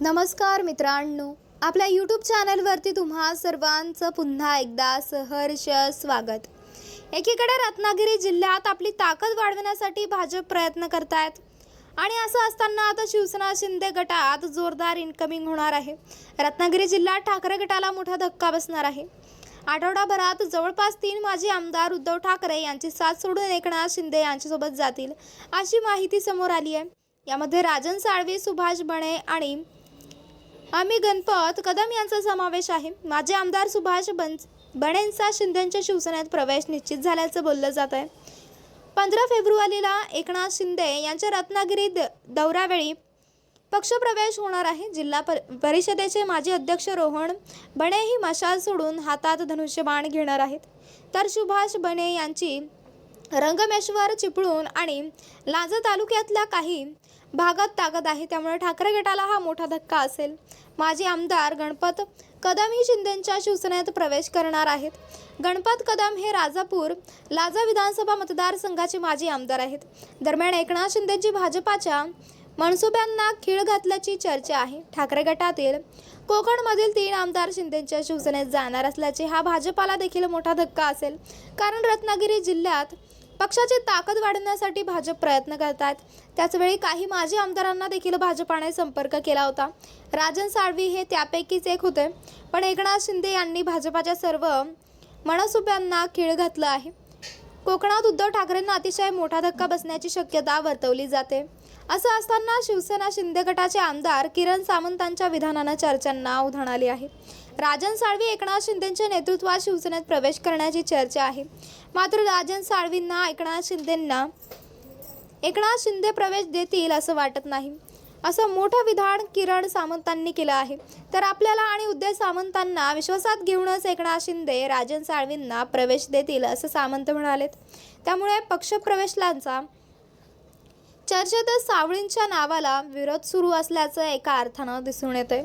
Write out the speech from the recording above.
नमस्कार मित्रांनो आपल्या यूट्यूब चॅनलवरती तुम्हा सर्वांचं पुन्हा एकदा सहर्ष स्वागत. एकीकडे रत्नागिरी जिल्ह्यात आपली ताकद वाढवण्यासाठी भाजप प्रयत्न करतायत आणि असं असताना आता शिवसेना शिंदे गटात जोरदार इन्कमिंग होणार आहे. रत्नागिरी जिल्ह्यात ठाकरे गटाला मोठा धक्का बसणार आहे. आठवडाभरात जवळपास तीन माजी आमदार उद्धव ठाकरे यांची साथ सोडून एकनाथ शिंदे यांच्यासोबत जातील अशी माहिती समोर आली आहे. यामध्ये राजन साळवे सुभाष बणे आणि आम्ही गणपत कदम यांचा समावेश आहे. माझे आमदार सुभाष बन बणेंचा शिंदेंच्या शिवसेनेत प्रवेश निश्चित झाल्याचं बोललं जात आहे. पंधरा फेब्रुवारीला एकनाथ शिंदे यांच्या रत्नागिरी द दौऱ्यावेळी पक्षप्रवेश होणार आहे. जिल्हा परिषदेचे माजी अध्यक्ष रोहन बणे ही मशाल सोडून हातात धनुष्यबाण घेणार आहेत. तर सुभाष बणे यांची रंगमेश्वर चिपळूण आणि लांजा तालुक्यातल्या काही भागात ताकद आहे त्यामुळे ठाकरे गटाला हा मोठा धक्का असेल. माजी आमदार गणपत कदम ही शिंदेच्या शिवसेनेत प्रवेश करणार आहेत. गणपत कदम हे राजापूर लाजा विधानसभा मतदारसंघाचे माजी आमदार आहेत. दरम्यान एकनाथ शिंदेची भाजपाच्या मनसुब्यांना खीळ घातल्याची चर्चा आहे. ठाकरे गटातील कोकणमधील तीन आमदार शिंदेच्या शिवसेनेत जाणार असल्याचे हा भाजपाला देखील मोठा धक्का असेल. कारण रत्नागिरी जिल्ह्यात पक्षाची ताकद वाढवण्यासाठी भाजप प्रयत्न करत आहेत त्याचवेळी काही माजी आमदारांना देखील भाजपाने संपर्क केला होता. राजन साळवी हे त्यापैकीच एक होते. पण एकनाथ शिंदे यांनी भाजपाच्या सर्व मनसुब्यांना खीळ घातलं आहे. कोकणात उद्धव ठाकरेंना अतिशय मोठा धक्का बसण्याची शक्यता वर्तवली जाते. असं असताना शिवसेना शिंदे गटाचे आमदार किरण सामंतांच्या विधानानं चर्चांना उधाण आली आहे. राजन साळवी एकनाथ शिंदेच्या नेतृत्वात शिवसेनेत प्रवेश करण्याची चर्चा आहे. मात्र राजन साळवींना एकनाथ शिंदेंना एकनाथ शिंदे प्रवेश देतील असं वाटत नाही. असं मोठं विधान किरण सामंतांनी केलं आहे. तर आपल्याला आणि उदय सामंतांना विश्वासात घेऊनच एकनाथ शिंदे राजन साळवींना प्रवेश देतील असं सामंत म्हणालेत. त्यामुळे पक्षप्रवेशलांचा चर्चेतच सावळींच्या नावाला विरोध सुरू असल्याचं एका अर्थानं दिसून येतंय.